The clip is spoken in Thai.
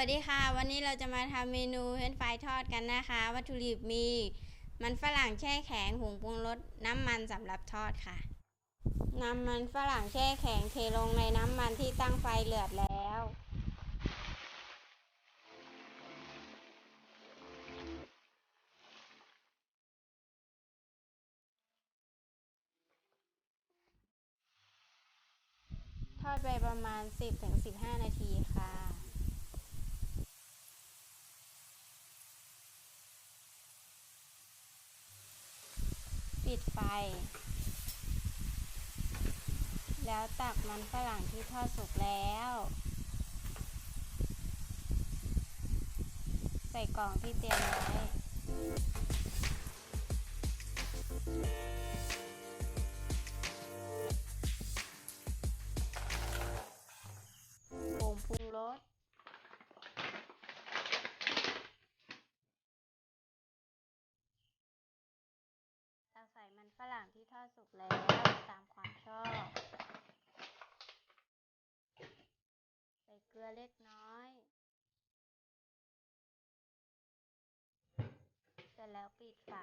วัสดีค่ะ วันนี้เราจะมาทำเมนูเฟรนช์ฟรายทอดกันนะคะ วัตถุดิบมี มันฝรั่งแช่แข็งผงปรุงรสน้ำมันสำหรับทอดค่ะนำมันฝรั่งแช่แข็งเทลงในน้ำมันที่ตั้งไฟเดือดแล้ว ทอดไปประมาณ 10-15 นาทีค่ะ ปิดไฟ แล้วตักมันฝรั่งที่ทอดสุกแล้ว ใส่กล่องที่เตรียมไว้ ฝรั่งที่ทอดสุกแล้วตามความชอบ ใส่เกลือเล็กน้อย เสร็จแล้วปิดฝา